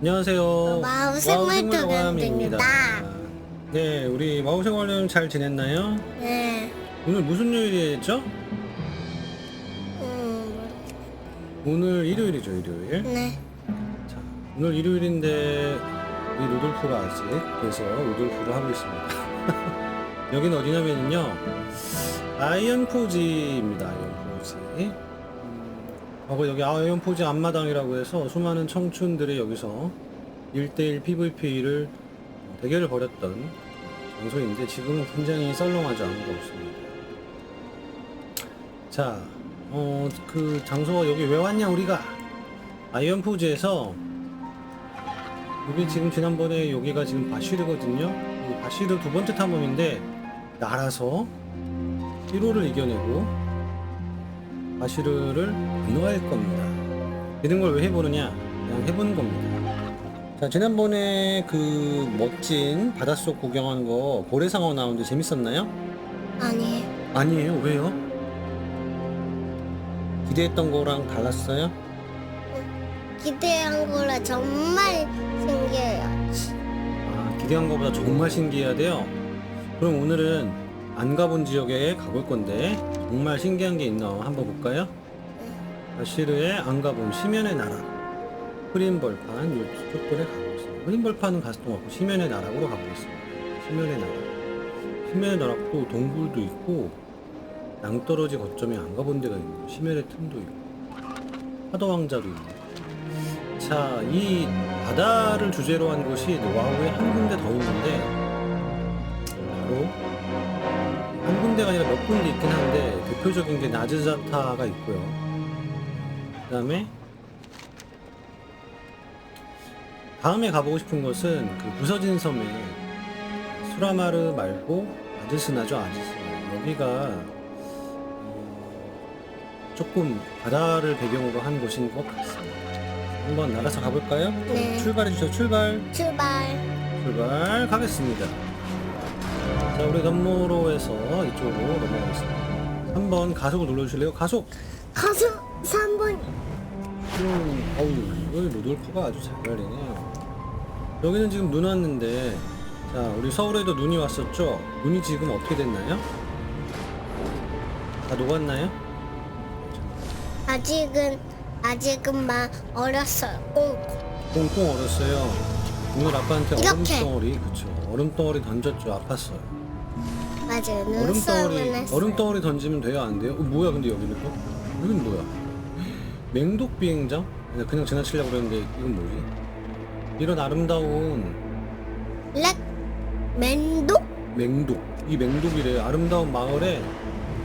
안녕하세요. 마우생활 도겸입니다. 네, 우리 마우생활님 잘 지냈나요? 네. 오늘 무슨 요일이죠? 음, 오늘 일요일이죠, 일요일. 네. 자, 오늘 일요일인데 우리 루돌프가 아직 그래서 루돌프를 하고 있습니다. 여기는 어디냐면요, 아이언 포지입니다. 아이언 포지. 음, 하고 여기 아이언 포지 앞마당이라고 해서 수많은 청춘들이 여기서 1대1 PVP를 대결을 벌였던 장소인데 지금은 굉장히 썰렁하죠 아무도 없습니다. 자, 어, 그 장소가 여기 왜 왔냐 우리가 아이언 포즈에서 여기 지금 지난번에 여기가 지금 바쉬르거든요. 이 바쉬르 두 번째 탐험인데 날아서 1호를 이겨내고 바쉬르를 건너갈 겁니다. 이런 걸 왜 해보느냐? 그냥 해보는 겁니다. 자, 지난번에 그 멋진 바닷속 구경한 거 고래상어 나오는데 재밌었나요? 아니, 아니에요. 왜요? 기대했던 거랑 달랐어요? 기대한 거라 정말 신기해요. 아, 기대한 것보다 정말 신기해야 돼요. 그럼 오늘은 안 가본 지역에 가볼 건데 정말 신기한 게 있나 한번 볼까요? 바시르의 안 가본 심연의 나라 흐린벌판 이쪽들에 가고 있습니다. 흐린벌판은 또 없고 심연의 나락으로 가고 있습니다. 심연의 나락. 심연의 나락도 동굴도 있고 낭떠러지 거점에 안 가본 데가 있고 심연의 틈도 있고 파도왕자도 있고 자, 이 바다를 주제로 한 곳이 노하우에 한 군데 더 있는데 군데가 아니라 몇 군데 있긴 한데 대표적인 게 나즈자타가 있고요. 그 다음에 다음에 가보고 싶은 것은 그 부서진 섬에 수라마르 말고 아즈스나죠 아즈스 여기가 어, 조금 바다를 배경으로 한 곳인 것 같습니다. 한번 나가서 가볼까요? 네. 출발해 주세요. 출발. 출발. 출발 가겠습니다. 자, 우리 넘모로에서 이쪽으로 넘어가겠습니다. 한번 가속을 눌러주실래요? 가속. 가서 3번. 음, 어우, 이걸 로돌프가 아주 잘 걸리네요. 여기는 지금 눈 왔는데, 자, 우리 서울에도 눈이 왔었죠? 눈이 지금 어떻게 됐나요? 다 녹았나요? 아직은, 아직은 막 어렸어요. 꽁꽁. 얼었어요. 오늘 아빠한테 얼음 이렇게. 덩어리, 그쵸. 얼음 덩어리 던졌죠. 아팠어요. 맞아요. 얼음 덩어리. 얼음 덩어리 던지면 돼요 안 돼요? 어, 뭐야 근데 여기는 또? 여긴 뭐야? 맹독 비행장? 그냥, 그냥 지나치려고 그랬는데 이건 뭐지? 이런 아름다운 렉, 맨독? 맹독 이 맹독이래 아름다운 마을에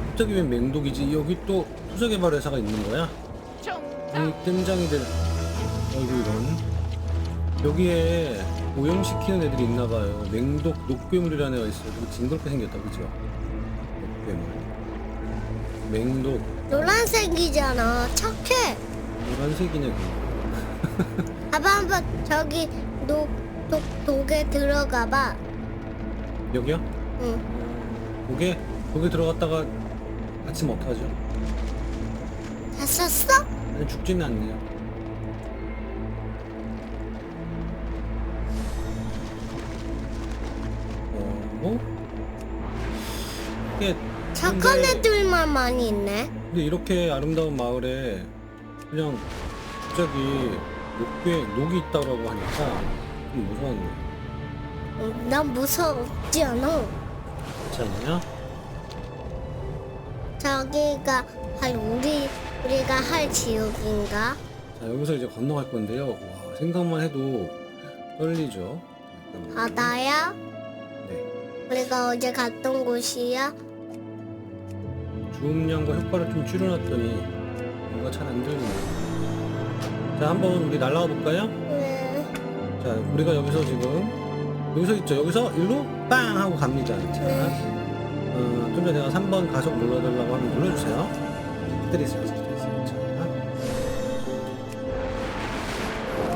갑자기 왜 맹독이지? 여기 또 투자개발 회사가 있는 거야? 이 땜장이들 어이구 이런 여기에 오염시키는 애들이 있나 봐요 맹독 녹괴물이라는 애가 있어요 되게 징그럽게 생겼다 그죠? 녹괴물 맹독 노란색이잖아. 착해. 노란색이네 그거 아빠 한번 저기 녹, 독, 독에 들어가 봐. 여기요? 응. 고개 고개 들어갔다가 다치면 어떡하죠? 다 썼어? 아니 죽지는 않네요 어? 이게 착한 근데- 애들만 많이 있네. 근데 이렇게 아름다운 마을에 그냥 갑자기 녹괴 녹이 있다고 하니까 좀 무서웠네 응, 난 무섭지 않아. 저기가 할 우리 우리가 할 지역인가? 자 여기서 이제 건너갈 건데요 와 생각만 해도 떨리죠 잠깐만요. 바다야? 네 우리가 어제 갔던 곳이야? 주음량과 효과를 좀 줄여놨더니 뭔가 잘 안 들리네요 자 한번 우리 날아가 볼까요? 네. 자 우리가 여기서 지금 여기서 있죠 여기서 일로 빵 하고 갑니다 자 네. 어, 좀 전에 내가 3번 가속 눌러달라고 하면 눌러주세요 기다리세요 기다리세요 자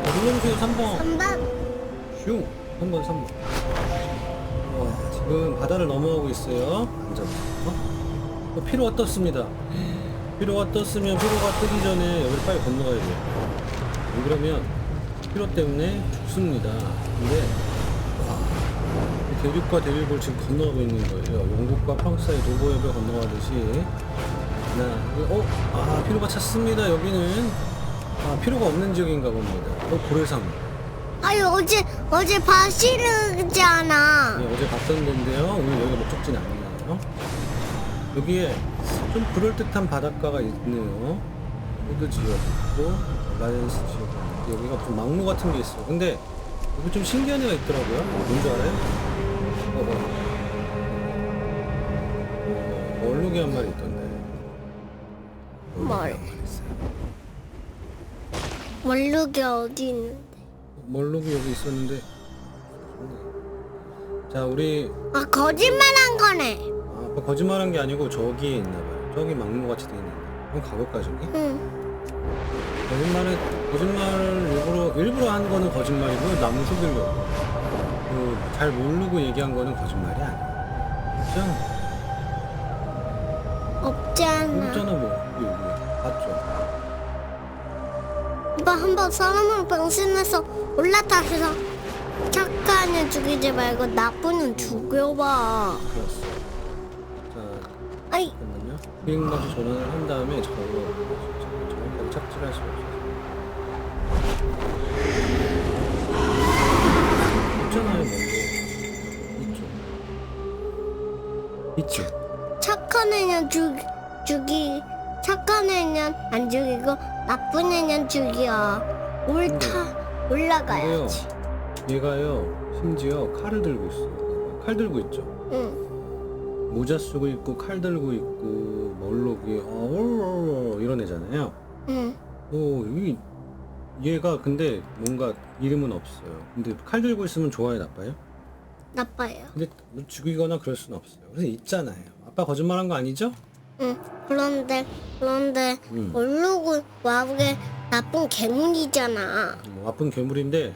자, 눌러주세요 3번 3번. 슝 3번 3번 어, 지금 바다를 넘어가고 있어요 앉아보세요 어, 피로가 떴습니다 피로가 떴으면 피로가 뜨기 전에 여기를 빨리 건너가야 돼요 안 그러면 피로 때문에 죽습니다. 근데 와, 대륙과 대륙을 지금 건너가고 있는 거예요. 영국과 프랑스의 도보협을 건너가듯이 나 어? 아 피로가 찼습니다. 여기는 아 피로가 없는 지역인가 봅니다. 어 고래상 아니 어제 어제 바시르잖아. 예, 어제 데인데요. 오늘 여기가 목적지는 아니에요. 여기에 좀 그럴듯한 바닷가가 있네요. 호드 지역 있고 라이언스 지역 여기가 좀 막루 같은 게 있어요. 근데 여기 좀 신기한 애가 있더라고요. 뭔지 알아요? 어, 어. 어, 얼룩이 한 마리 있던데. 얼룩이 뭘? 한 마리 있어요. 원룩이 어디 있는데? 멀룩이 여기 있었는데. 자, 우리 아 거짓말한 거네. 아, 아빠 거짓말한 게 아니고 저기에 있나봐요. 저기 막무 같이 돼 있는데. 한번 가볼까 저기? 응. 거짓말을 거짓말을 일부러 일부러 한 거는 거짓말이고 나무 속이려고. 그잘 모르고 얘기한 거는 거짓말이 아니야. 그죠? 없잖아. 없잖아 뭐 여기 여기 봤죠? 오빠 한 번 사람을 병신해서 올라타서 착한 애 죽이지 말고 나쁜 애 죽여봐. 그렇어. 자 아이 잠깐만요. 비행마저 전환을 한 다음에 저거 저거까지 착지할 수 없어. 있잖아요 먼저. 있죠. 있죠. 착한 애는 죽 죽이 착한 애는 안 죽이고 나쁜 애는 죽여. 올타 올라가야지. 얘가요 심지어 칼을 들고 있어. 칼 들고 있죠. 응. 모자 쓰고 있고 칼 들고 있고 멀록이 어 이런 애잖아요. 응. 오 여기 얘가 근데 뭔가 이름은 없어요. 근데 칼 들고 있으면 좋아요 나빠요? 나빠요. 근데 뭐 죽이거나 그럴 수는 없어요. 그래서 있잖아요. 아빠 거짓말한 거 아니죠? 응. 그런데 그런데 음. 얼룩은 와우게 나쁜 괴물이잖아. 뭐 아픈 괴물인데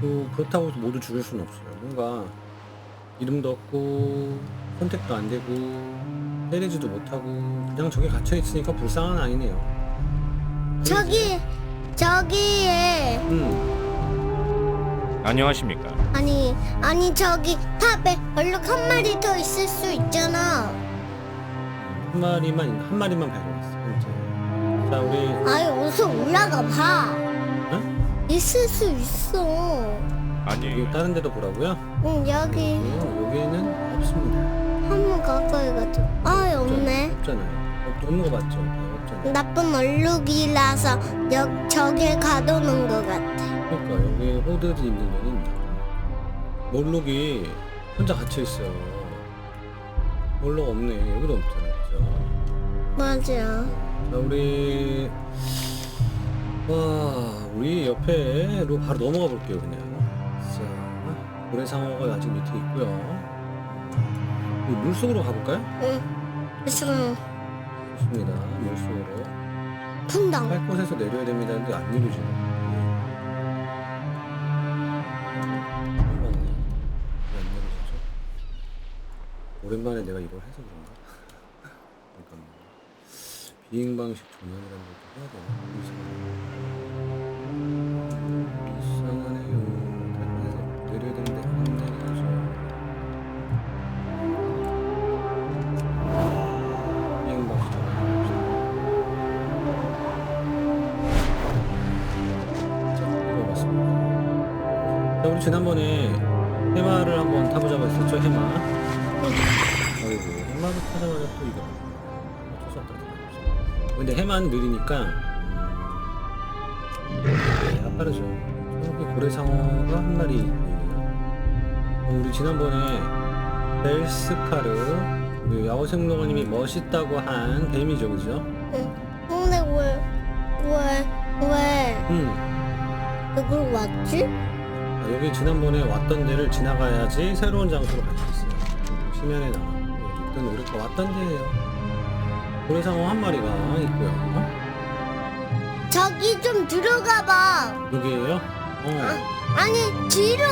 또 그렇다고 해서 모두 죽일 수는 없어요. 뭔가 이름도 없고 선택도 안 되고 때리지도 못하고 그냥 저기 갇혀 있으니까 불쌍한 아이네요. 저기 저기에 음 안녕하십니까. 아니 아니 저기 탑에 얼룩 한 마리 더 있을 수 있잖아. 한 마리만 한 마리만. 진짜. 자 우리 아이 어서 올라가 봐. 어? 있을 수 있어. 아니 여기 다른 데도 보라고요? 응 여기 음, 여기는 없습니다. 한 번 가까이 가자. 아 없네. 없잖아요. 없- 없는 거 맞죠? 네, 없잖아요. 나쁜 얼룩이라서 여 저길 가둬놓은 것 같아. 그러니까 여기 호드들이 있는 데는? 몰록이 혼자 갇혀 있어요. 몰록 없네. 여기도 없잖아, 그죠? 맞아. 자, 우리 와, 우리 옆에로 바로 넘어가 볼게요, 그냥. 자, 고래상어가 아직 밑에 있고요. 우리 물속으로 가볼까요? 응. 그래서 좋습니다. 물속으로. 풍당. 할 곳에서 내려야 됩니다. 근데 안 내려지네. 오랜만에 내가 이걸 해서 그런가? 비행 방식 전환이라는 것도 해야 되나? 이상하네. 이상하네요. 할 곳에서 내려야 되는데 안 내려져. 비행 방식 전환. 들어봤습니다. 자, 우리 지난번에 해마를 한번 타보자고 했었죠, 해마. 아이고, 해마를 타자마자 또 이거. 근데 해마는 느리니까, 음, 네, 빠르죠. 저기 고래상어가 한 마리 있네요. 어, 우리 지난번에 벨스카르, 그 야호생로가님이 멋있다고 한 뱀이죠, 그죠? 응. 근데 왜, 왜, 왜, 음. 여기 왔지? 아, 여기 지난번에 왔던 데를 지나가야지 새로운 장소로 갈 수 있어요. 시면에 나와. 어쨌든 우리가 왔던 데예요. 고래상어 한 마리가 있고요. 어? 저기 좀 들어가 봐. 여기에요? 어. 아니, 뒤를.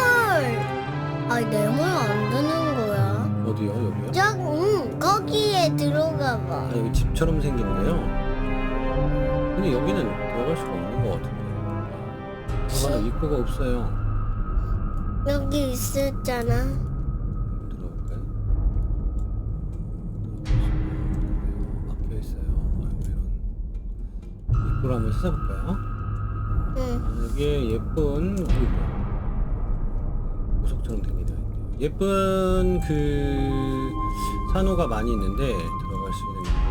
아니, 내말안 듣는 거야. 어디요? 여기요? 저, 응, 거기에 들어가 봐. 아, 여기 집처럼 생긴데요. 근데 여기는 들어갈 수가 없는 것 같은데. 입구가 없어요. 여기 있었잖아. 이런. 입구를 한번 찾아볼까요? 응. 아, 여기에 예쁜 생긴 애 있네요. 예쁜 그 산호가 많이 있는데 들어갈 수 있는 입구가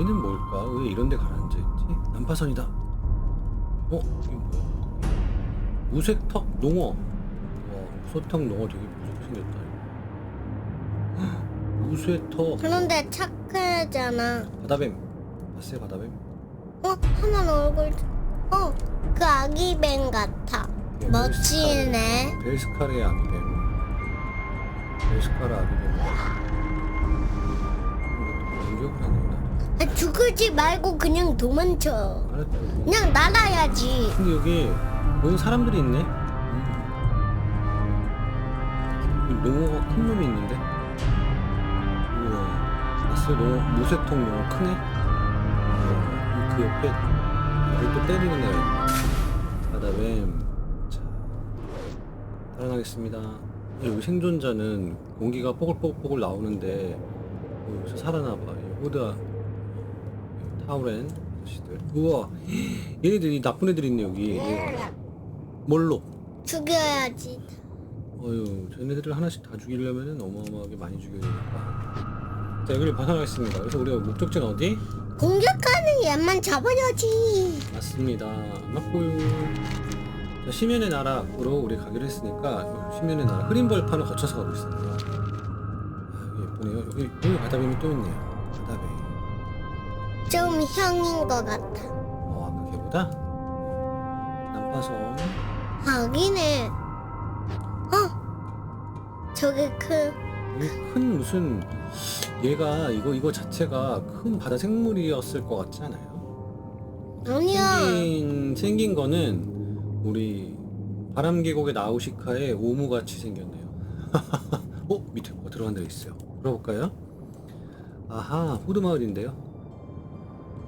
얘는 뭘까? 왜 이런 데 가라앉아 있지? 난파선이다. 어? 이게 뭐야? 무색턱 농어. 와, 무색턱 농어 되게 무섭게 생겼다. 이거. 무쇠턱 그런데 착하잖아. 바다뱀. 봤어요 바다뱀? 어? 하나 얼굴. 어, 그 아기뱀 같아. 예, 멋지네. 벨스카르의 아기뱀. 벨스카르 아기뱀. 공격을 하는구나. 아, 죽을지 말고 그냥 도망쳐. 알았다. 그냥 날아야지. 근데 여기 여기 사람들이 있네. 음. 이 농어가 큰 놈이 있는데. 우와. 봤어요? 농어 무쇠통 농어 크네. 그 옆에 이걸 또 때리는 애가 있네. 바다뱀. 자, 살아나겠습니다. 여기 생존자는 공기가 뽀글뽀글 나오는데 어, 여기서 살아나봐. 이 호드아 타우렌 아저씨들. 우와, 얘네들이 나쁜 애들 있네 여기. 얘가. 뭘로? 죽여야지. 어휴, 쟤네들을 하나씩 다 죽이려면은 어마어마하게 많이 죽여야 되니까. 자, 여기를 벗어나겠습니다. 그래서 우리가 목적지는 어디? 공격하는 얘만 잡아야지. 맞습니다. 맞고요. 자, 심연의 나라로 우리 가기로 했으니까 심연의 나라 흐린벌판을 거쳐서 가고 있습니다. 아, 여기 예쁘네요. 여기 여기 바다뱀이 또 있네요. 바다뱀. 좀 형인 것 같아. 어, 아까 걔보다 난파섬. 아기네. 어? 저기 그 큰 무슨 얘가 이거 이거 자체가 큰 바다 생물이었을 것 같지 않아요? 아니야. 생긴 생긴 거는 우리 바람 계곡의 나우시카의 오무 같이 생겼네요. 어 밑에 뭐 들어간 데가 있어요. 들어볼까요? 아하 후드 마을인데요.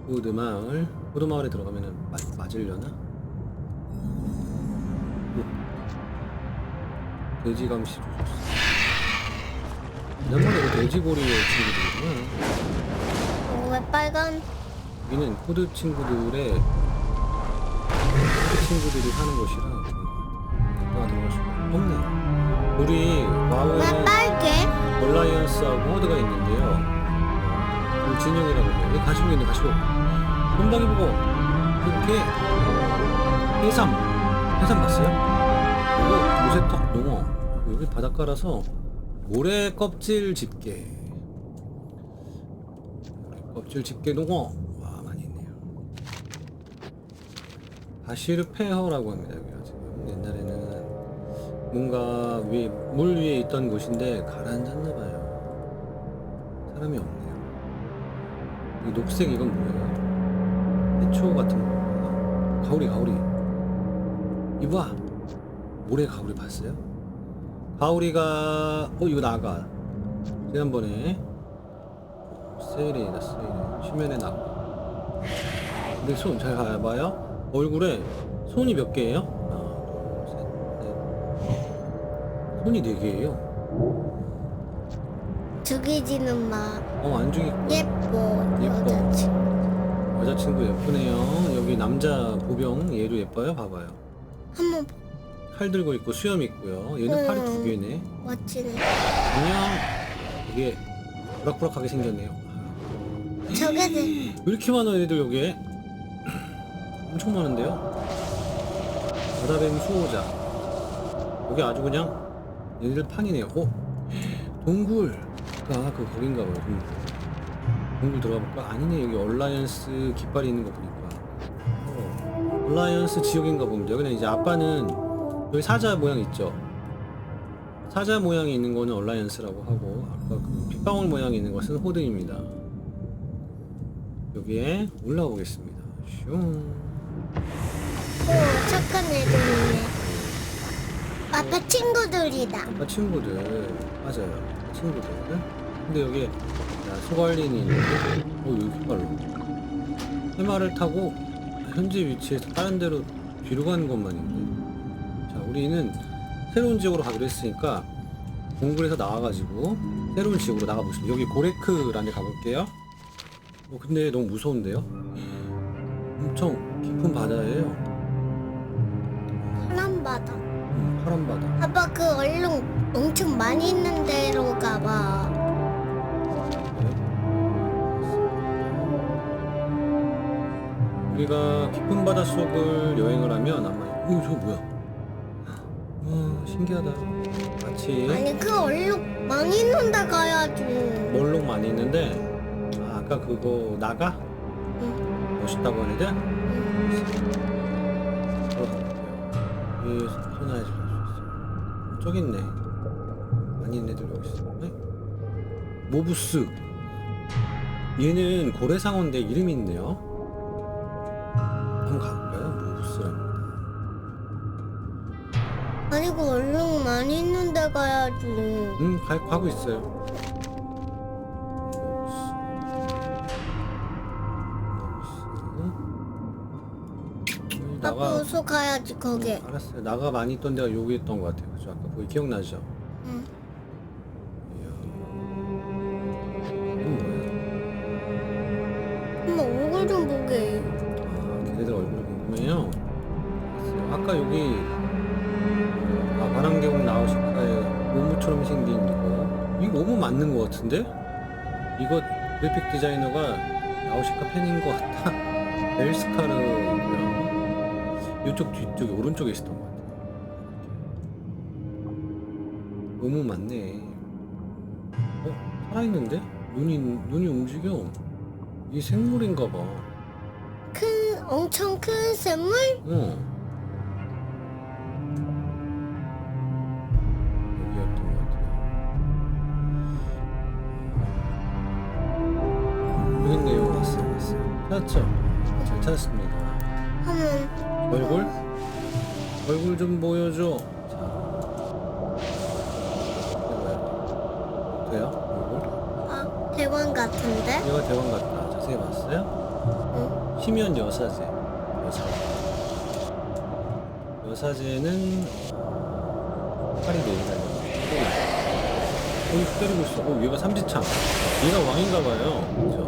후드 마을 후드 마을에 들어가면은 맞, 맞으려나? 오. 돼지 감시 조졌어. 옛날에 그 돼지고리의 친구들이구나. 어, 왜 빨간? 여기는 후드 친구들의 후드 친구들이 사는 곳이라 들어갈 수가 없네요. 우리 왜 빨개? 얼라이언스하고 호드가 있는데요. 어, 우리 진영이라고 해요. 여기 가시고 있는데 가시고 본방이 보고 이렇게 해삼 해삼 봤어요? 이거 무쇠턱 농어 여기 바닷가라서 모래 껍질 집게 모래 껍질 집게 농어 와 많이 있네요. 바시르 페허라고 합니다. 여기가 지금 옛날에는 뭔가 위, 물 위에 있던 곳인데 가라앉았나 봐요. 사람이 없네요. 이 녹색 이건 뭐예요? 해초 같은 거. 가오리 가오리. 이봐. 모래 가오리 봤어요? 가오리가 어 이거 나가. 지난번에 세일이다 세일. 심연에 나가. 근데 손잘 봐봐요. 얼굴에 손이 몇 개예요? 하나, 둘, 셋, 넷. 손이 네 개예요. 죽이지는 마. 어, 안 죽이고. 예뻐. 예뻐. 여자친구. 여자친구 예쁘네요. 여기 남자 보병 얘도 예뻐요. 봐봐요. 한번 칼 들고 있고 수염 있고요. 얘는 팔이 두 개네. 멋지네. 안녕. 이게 부락부락하게 생겼네요. 저게 왜 이렇게 많아 얘들 여기에? 엄청 많은데요? 바다뱀 수호자. 여기 아주 그냥 얘네들 판이네요. 어? 동굴. 아, 그 거긴가 봐요. 동굴. 동굴 들어가 볼까? 아니네. 여기 얼라이언스 깃발이 있는 거 보니까. 어. 얼라이언스 지역인가 봅니다. 여기는 이제 아빠는 여기 사자 모양 있죠? 사자 모양이 있는 거는 얼라이언스라고 하고 아까 그 빗방울 모양이 있는 것은 호드입니다. 여기에 올라가 보겠습니다. 슝. 오, 착한 애들이네. 아빠 친구들이다. 아까 친구들 맞아요. 친구들. 근데 여기 야, 소갈린이 있는데 어 여기 깃발로 해마를 타고 현재 위치에서 다른 데로 뒤로 가는 것만 있네. 자, 우리는 새로운 지역으로 가기로 했으니까 동굴에서 나와가지고 새로운 지역으로 나가보겠습니다. 여기 고레크라는 데 가볼게요. 어, 근데 너무 무서운데요? 엄청 깊은 바다예요. 파란 바다. 음, 파란 바다. 아빠 그 얼룩 엄청 많이 있는 데로 가봐. 우리가 깊은 바다 속을 여행을 하면 아마 오, 저 뭐야? 와, 신기하다. 마치 아니 그 얼룩 많이 있는 데 가야지. 멀록 많이 있는데 아, 아까 그거 나가 응. 멋있다고 하는 애들 응. 들어가 볼게요. 이 소나에서 갈수 있어. 저기 있네. 많이 있는 애들 여기 있어. 네? 모부스. 얘는 고래상어인데 이름이 있네요. 아니 그 얼룩 많이 있는 데 가야지. 음, 가, 가고 있어요. 아빠 나가 어서 가야지 거기. 알았어요. 나가 많이 있던 데가 여기 있던 것 같아요. 그죠? 아까 거기 기억나죠? 같은데? 이거 그래픽 디자이너가 나우시카 팬인 것 같다. 벨스카르고요. 이쪽 뒤쪽에 오른쪽에 있었던 것 같아요. 오무 맞네. 어 살아있는데? 눈이 눈이 움직여. 이 생물인가 봐. 큰 엄청 큰 샘물? 어. 대왕 같다. 자세히 봤어요? 응. 희면 여사제. 여사제. 여사제는 어, 팔이 네개 달려. 거기 때리고 있어. 어, 얘가 삼지창. 얘가 왕인가 봐요. 그죠?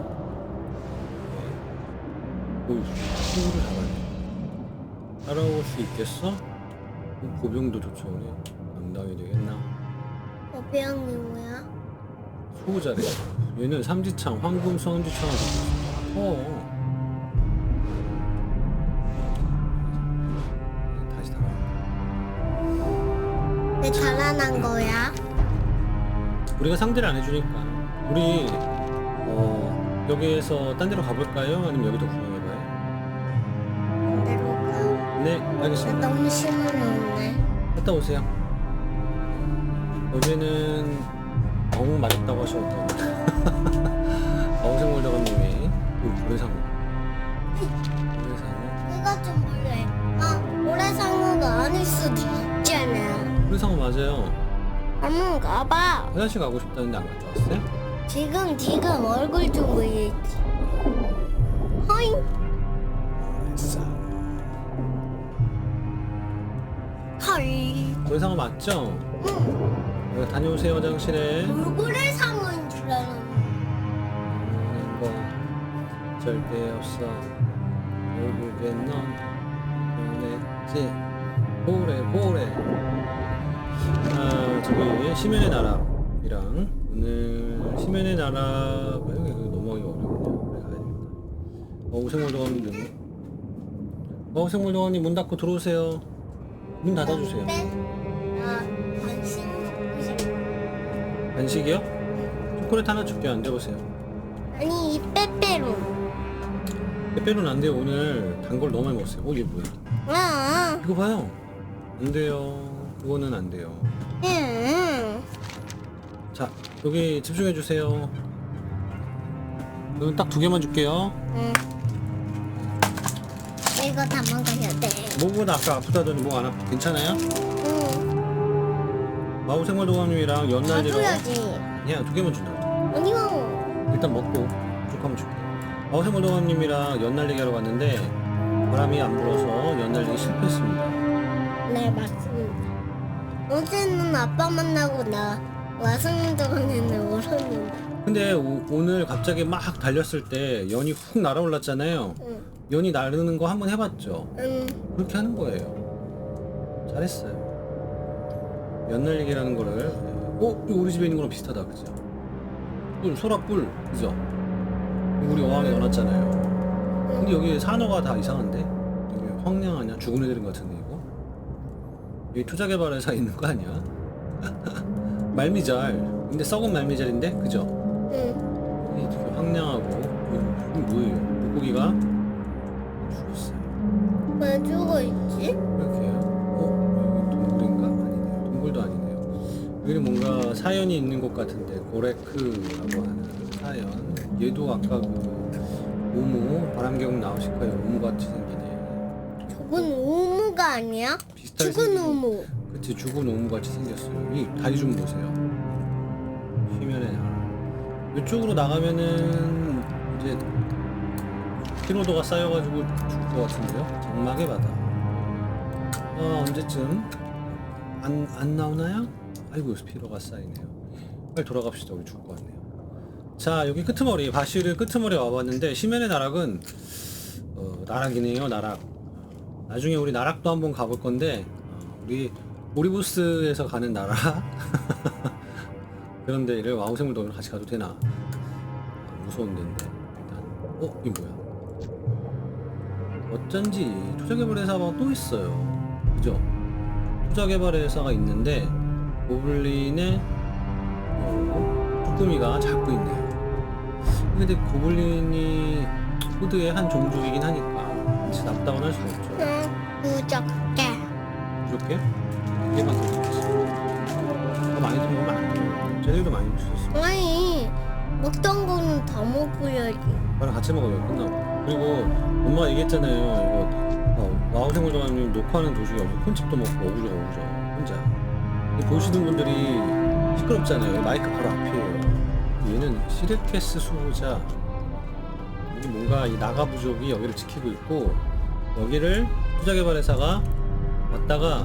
네. 오, 친구를 잘하네. 따라올 수 있겠어? 어, 보병도 쫓아오네. 당당히 되겠나? 어비양이 뭐야? 소자래. 얘는 삼지창, 황금 성지창을 갖고 있어. 어. 다시 달아. 왜 달아난 거야? 우리가 상대를 안 해주니까. 우리 어 여기에서 딴 데로 가볼까요? 아니면 여기도 구경해봐요? 내로 가. 네, 나 알겠습니다. 너무 심어놓네. 갔다 오세요. 어제는 너무 맛있다고 하셨던 어생물저감님이 그 고래상어. 고래상어. 이거 좀 볼래. 아 모래상어가 아닐 수도 있잖아. 고래상어 맞아요. 한번 가봐. 화장실 가고 싶다는데 안 갔다 왔어요? 지금 지금 얼굴 좀 보이지. 허잉. 헐. 고래상어 맞죠? 응. 여기 다녀오세요 화장실에. 얼굴에 없어. 결국엔 넌 변했지. 보래 보래. 아 저기 심연의 나라이랑 오늘 심연의 나라 뭐 여기 넘어가기가 어려운데 빨리 가야 됩니다. 어 우생물 도감님. 어 우생물 도감님 문 닫고 들어오세요. 문 닫아주세요. 네. 아. 간식이요? 초콜릿 하나 줄게요. 앉아보세요. 빼빼로는 안 돼요. 오늘 단 걸 너무 많이 먹었어요. 어, 이게 뭐야? 아. 이거 봐요. 안 돼요. 그거는 안 돼요. 응. 자, 여기 집중해 주세요. 이건 딱 두 개만 줄게요. 응. 이거 다 먹어야 돼. 목은 아까 아프다더니 목 안 아파. 괜찮아요? 응. 마우생활도감님이랑 다 연날리러. 줘야지. 그냥 두 개만 준다. 아니요. 일단 먹고 쭉 한번 줄게. 마우생활도감님이랑 연날리기 하러 갔는데 바람이 안 불어서 연날리기 실패했습니다. 네 맞습니다. 어제는 아빠 만나고 나 와성동에는 울었는데. 근데 오, 늘 갑자기 막 달렸을 때 연이 훅 날아올랐잖아요. 응. 연이 나르는 거 한번 해봤죠? 응. 그렇게 하는 거예요. 잘했어요. 연날리기라는 거를 어? 이거 우리 집에 있는 거랑 비슷하다 그죠? 뿔, 소라 뿔 그죠? 우리 어항에 넣어놨잖아요. 근데 여기 산호가 다 이상한데? 여기 황량하냐? 죽은 애들인 것 같은데 이거? 여기 투자개발회사 있는 거 아니야? 말미잘 근데 썩은 말미잘인데? 그죠? 응. 이게 되게 황량하고 이거 뭐예요? 물고기가 죽었어요. 왜 죽어 있지? 이렇게요. 어? 여기 동굴인가? 아니네요. 동굴도 아니네요. 여기는 뭔가 사연이 있는 곳 같은데 고레크라고 하는 사연. 얘도 아까 그 오무 바람계곡 나오실 거예요. 오무 같이 생기네. 저건 우무가 아니야? 비슷하게 죽은 생긴- 우무. 그치 죽은 오무 같이 생겼어요. 이 다리 좀 보세요. 휘면에 나라. 이쪽으로 나가면은 이제 피로도가 쌓여가지고 죽을 것 같은데요. 장막의 바다. 어 언제쯤 안 안 나오나요? 아이고 피로가 쌓이네요. 빨리 돌아갑시다. 우리 죽을 것 같네요. 자 여기 끄트머리 바시르 끄트머리 와봤는데 시면의 나락은 어, 나락이네요. 나락. 나중에 우리 나락도 한번 가볼 건데 어, 우리 오리부스에서 가는 나락 그런 데를 와우생물도 같이 가도 되나 아, 무서운 데인데 일단 어? 이게 뭐야 어쩐지 투자개발 회사가 또 있어요 그죠? 투자개발 회사가 있는데 고블린의 어, 쭈꾸미가 잡고 있네요 근데 고블린이 코드의 한 종족이긴 하니까 같이 납다운 할 수가 없죠 응. 무적게. 이렇게 이게만 더 좋겠어. 더 많이 들어오면 안 돼. 쟤들도 많이 주셨어. 아니 먹던 거는 다 먹어야지. 나랑 같이 먹어요. 끝나고. 그리고 엄마가 얘기했잖아요. 이거 어, 와우생물 조감님 녹화하는 도중에 어디 콘칩도 먹고 어부저 어부저 혼자. 보시는 분들이 시끄럽잖아요. 마이크 바로 앞이에요. 시르케스 수호자. 여기 뭔가 이 나가 부족이 여기를 지키고 있고 여기를 투자개발회사가 왔다가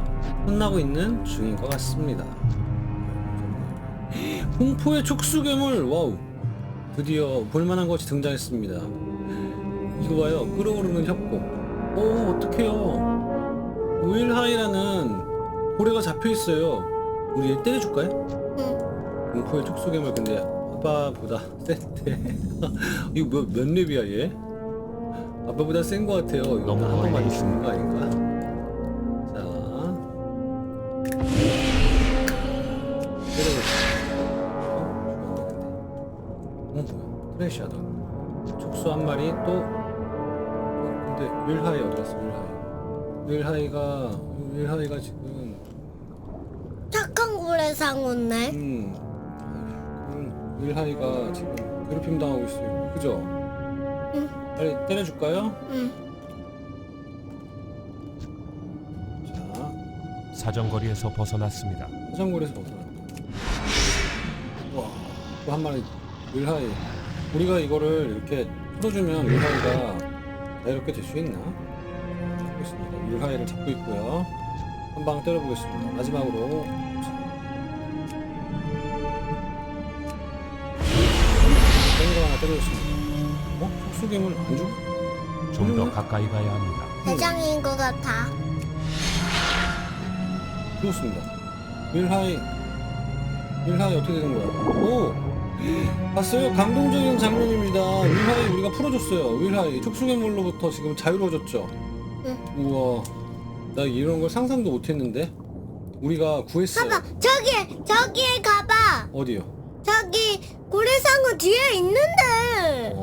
혼나고 있는 중인 것 같습니다. 공포의 촉수괴물 와우 드디어 볼만한 것이 등장했습니다. 이거 봐요 끓어오르는 협곡. 오 어떡해요 우일하이라는 고래가 잡혀 있어요. 우리 얘 때려줄까요? 응. 공포의 촉수괴물 근데 아빠보다 센데. 이거 몇, 몇 렙이야 얘? 아빠보다 센 거 같아요. 이거 너무 한 번만 죽는 거 아닌가? 자. 때려볼게요 어? 뭐야? 트래시하던 촉수 한 마리 또. 어, 근데 윌하이 어디 갔어 윌하이? 윌하이가 윌하이가 지금 착한 고래 상어네. 음, 음, 윌하이가 지금 괴롭힘 당하고 있어요. 그죠? 응. 빨리 때려줄까요? 응. 자, 사정거리에서 벗어났습니다. 화장고리에서 벗어났다. 와, 또 한 마리 윌하이. 우리가 이거를 이렇게 풀어주면 윌하이가 자유롭게 될 수 있나? 잡고 있습니다. 윌하이를 잡고 있고요. 한 방 때려보겠습니다. 마지막으로. 때려줬습니다. 어? 촉수괴물 안 죽어? 좀더 가까이 가야 합니다. 대장인 것 같아. 죽었습니다. 윌하이 윌하이 어떻게 되는 거야? 오! 봤어요? 감동적인 장면입니다. 윌하이 우리가 풀어줬어요. 윌하이 촉수괴물로부터 지금 자유로워졌죠? 응. 우와 나 이런 걸 상상도 못했는데 우리가 구했어요. 봐봐 저기 저기에 가봐. 어디요? 저기 고래 상어 뒤에 있는데.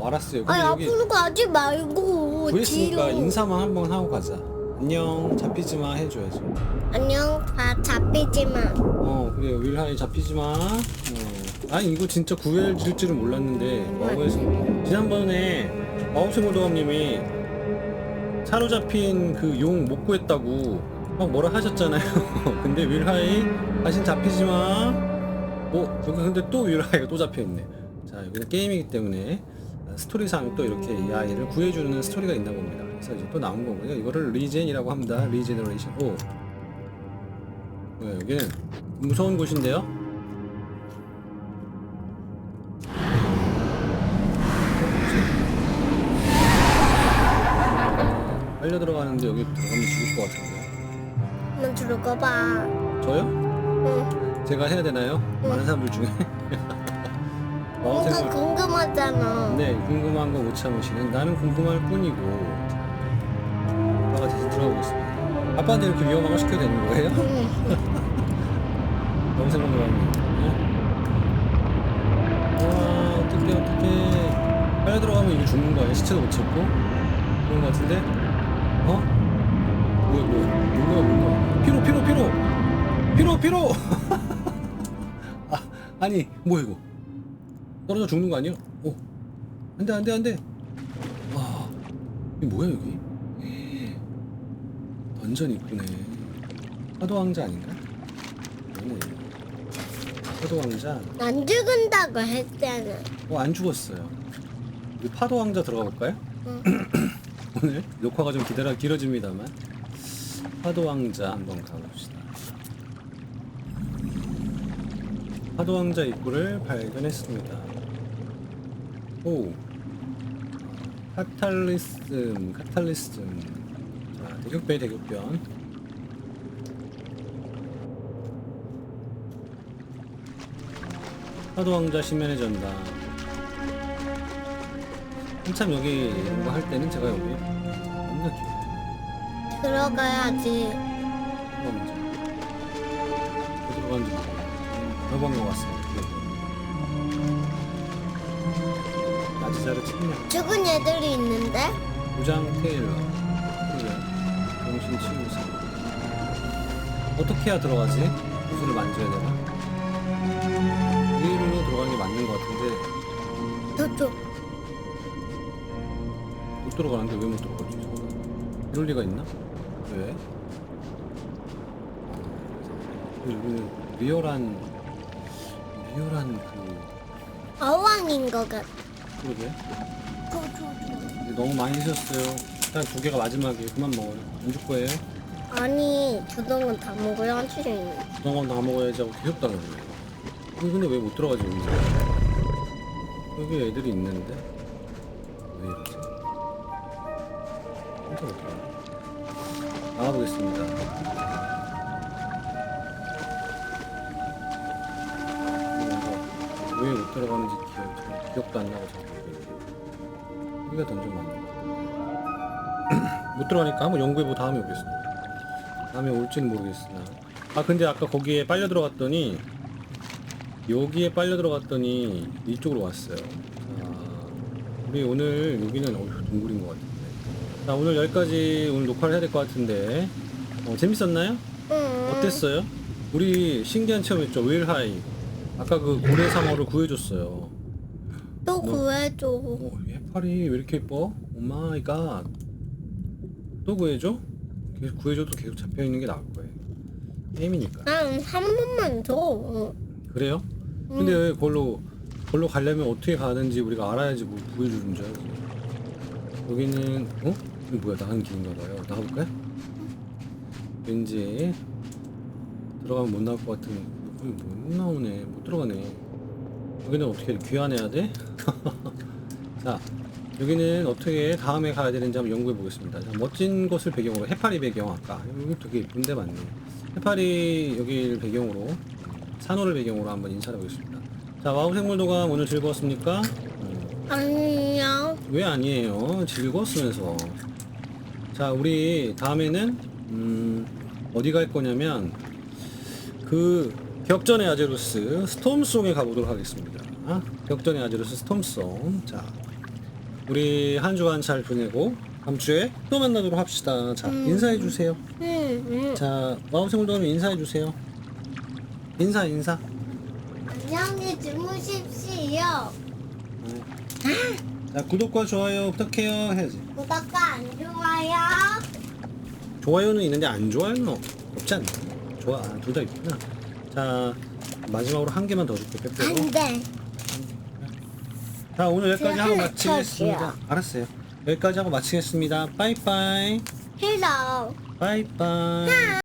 어 알았어요. 근데 아니 여기 앞으로 가지 말고 구했으니까 뒤로. 인사만 한번 하고 가자. 안녕 잡히지 마 해줘야지. 안녕 다 잡히지 마. 어 그래 윌하이 잡히지 마. 어. 아니 이거 진짜 구해질 줄은 몰랐는데 와우에서 지난번에 마우스모도감님이 사로잡힌 그 용 못 구했다고 막 뭐라 하셨잖아요. 근데 윌하이 다신 잡히지 마. 어 여기 근데 또 윌하이가 또 잡혀 있네. 자 여기는 게임이기 때문에 스토리상 또 이렇게 이 아이를 구해주는 스토리가 있나 봅니다. 그래서 이제 또 나온 거고요. 이거를 리젠이라고 합니다. 리제너레이션. 오. 네, 여기는 무서운 곳인데요. 빨려 들어가는데 여기 들어가면 죽을 것 같은데. 한번 들어가 봐. 저요? 응. 제가 해야 되나요? 많은 사람들 중에. 어, 뭔가 생각- 궁금하잖아. 네, 궁금한 거 못 참으시는 나는 궁금할 뿐이고. 아빠가 대신 들어가 보겠습니다. 아빠한테 이렇게 위험한 거 시켜야 되는 거예요? 응. 너무 생각을 하네. 와, 어떡해, 어떡해. 빨리 들어가면 이거 죽는 거야. 시체도 못 찾고. 그런 거 같은데? 어? 뭐야, 뭐야. 뭔가, 뭔가. 피로, 피로, 피로! 피로, 피로! 아, 아니, 뭐야, 이거. 떨어져 죽는 거 아니야? 어. 안 돼, 안 돼, 안 돼. 와, 이게 뭐야, 여기? 던전 있구네. 파도왕자 아닌가? 아니네. 파도왕자. 안 죽은다고 했잖아. 어, 안 죽었어요. 우리 파도왕자 들어가 볼까요? 응. 오늘 녹화가 좀 기다려 길어집니다만. 파도왕자 한번 가봅시다. 파도왕자 입구를 발견했습니다. 오. 카탈리즘, 카탈리즘. 자, 대격변, 대격변. 파도왕자 심연의 전당. 한참 여기 뭐할 때는 제가 여기 겁나 귀여워. 들어가야지. 파도왕자. 어디로 가는지 모르겠어요. 여러 번것 같습니다. 나지자르 측면. 죽은 애들이 있는데? 부장 테일러. 그래. 정신 치유사. 어떻게 해야 들어가지? 구슬을 만져야 되나? 위로 들어가는 게 맞는 것 같은데 저쪽. 못 들어가는데 왜 못 들어가지? 이럴 리가 있나? 왜? 여기는 리얼한 리얼한 그 어왕인 것 같아. 그러게. 이제 너무 많이 드셨어요. 일단 두 개가 마지막이에요. 그만 먹어요. 안 줄 거예요? 아니 주동은 다 먹어야 하지. 그동안 다 먹어야지 하고 계속. 아니, 근데 왜 못 들어가지 여기서? 여기 애들이 있는데 왜 이러지? 혼자 못 들어가. 나가보겠습니다. 왜 못 들어가는지 기억, 잘 기억도 안 나고 자 던전 맞네. 못 들어가니까 한번 연구해보고 다음에 오겠습니다. 다음에 올지는 모르겠으나 아 근데 아까 거기에 빨려 들어갔더니 여기에 빨려 들어갔더니 이쪽으로 왔어요 자 우리 오늘 여기는 어휴 동굴인 것 같은데 자 오늘 여기까지 오늘 녹화를 해야 될 것 같은데 어, 재밌었나요? 응. 어땠어요? 우리 신기한 체험했죠 웨일하이 아까 그 고래 상어를 구해줬어요 또 구해줘. 오, 이 해파리 왜 이렇게 예뻐? 오마이 갓 또 구해줘? 계속 구해줘도 계속 잡혀있는 게 나을 거예요 게임이니까 난 한 번만 줘. 그래요? 근데 왜 그걸로 그걸로 가려면 어떻게 가는지 우리가 알아야지 뭐 보여주는 줄 알지. 여기는 어? 이거 뭐야 나가는 길인가 봐요. 나가볼까요? 왠지 들어가면 못 나올 것 같은 여기 못 나오네 못 들어가네. 여기는 어떻게 귀환해야 돼? 자 여기는 어떻게 다음에 가야 되는지 한번 연구해 보겠습니다. 자, 멋진 곳을 배경으로 해파리 배경 아까 여기 되게 예쁜데 맞네. 해파리 여기를 배경으로 산호를 배경으로 한번 인사해 보겠습니다. 자 와우 생물도감 오늘 즐거웠습니까? 음, 아니야. 왜 아니에요? 즐거웠으면서. 자 우리 다음에는 음, 어디 갈 거냐면 그 격전의 아제루스 스톰송에 가보도록 하겠습니다. 아, 격전의 아제루스 스톰송. 자 우리 한 주간 잘 보내고 다음 주에 또 만나도록 합시다. 자 인사해 주세요. 응, 응. 자 와우 생물도감 인사해 주세요. 인사 인사. 안녕히 주무십시오. 자 구독과 좋아요 부탁해요 해야지 구독과 안 좋아요. 좋아요는 있는데 안 좋아요는 없- 없지 않나 좋아 둘 다 있구나 자 마지막으로 한 개만 더 줄게 빼빼로 안 돼. 자 오늘 여기까지 하고 마치겠습니다. 쳐줄게요. 알았어요. 여기까지 하고 마치겠습니다. 빠이빠이. 헬로. 빠이빠이.